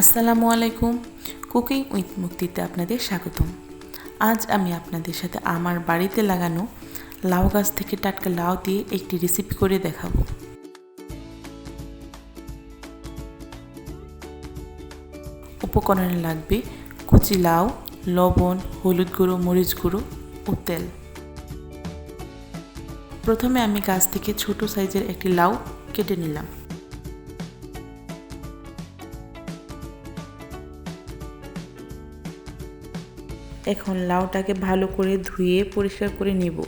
আসসালামু আলাইকুম। Cooking with মুক্তিতে আপনাদের স্বাগতম। আজ আমি আপনাদের সাথে আমার বাড়িতে লাগানো লাউ গাছ থেকে টাটকা লাউ দিয়ে একটি রেসিপি করে দেখাবো। উপকরণে লাগবে কুচি লাউ, লবণ, হলুদ গুঁড়ো, মরিচ গুঁড়ো ও তেল। প্রথমে আমি গাছ থেকে ছোট সাইজের একটি লাউ কেটে নিলাম। এখন লাউটাকে ভালো করে ধুয়ে পরিষ্কার করে নিব।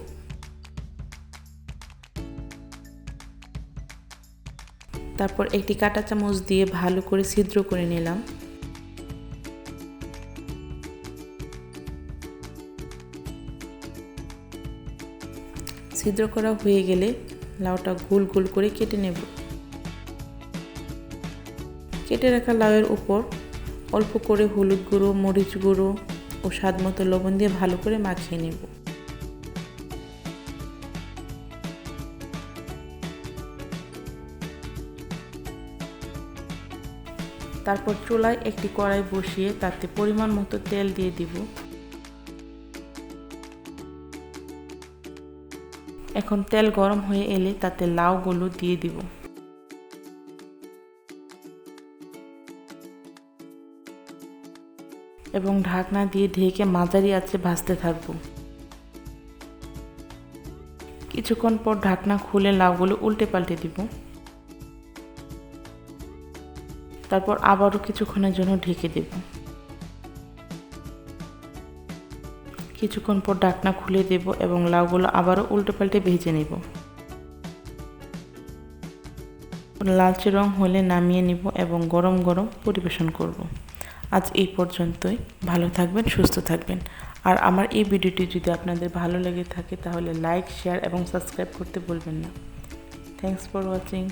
তারপর একটি কাঁটা চামচ দিয়ে ভালো করে ছিদ্র করে নিলাম। ছিদ্র করা হয়ে গেলে লাউটা গোল গোল করে কেটে নেব। কেটে রাখা লাউয়ের উপর অল্প করে হলুদ গুঁড়ো, মরিচ গুঁড়ো ও স্বাদ মতো লবণ দিয়ে ভালো করে মাখিয়ে নেব। তারপর চুলায় একটি কড়াই বসিয়ে তাতে পরিমাণ মতো তেল দিয়ে দিব। এখন তেল গরম হয়ে এলে তাতে লাউগুলো দিয়ে দিব। এবং ঢাকনা দিয়ে ঢেকে মাঝারি আছে ভাজতে থাকব। কিছুক্ষণ পর ঢাকনা খুলে লাউগুলো উল্টে পাল্টে দিব। তারপর আবারও কিছুক্ষণের জন্য ঢেকে দেব। কিছুক্ষণ পর ঢাকনা খুলে দেব এবং লাউগুলো আবারও উল্টে পাল্টে ভেজে নেব। লালচে রং হলে নামিয়ে নিব এবং গরম গরম পরিবেশন করব। আজ এই পর্যন্তই। ভালো থাকবেন, সুস্থ থাকবেন। আর আমার এই ভিডিওটি যদি আপনাদের ভালো লেগে থাকে তাহলে লাইক শেয়ার এবং সাবস্ক্রাইব করতে ভুলবেন না। Thanks for watching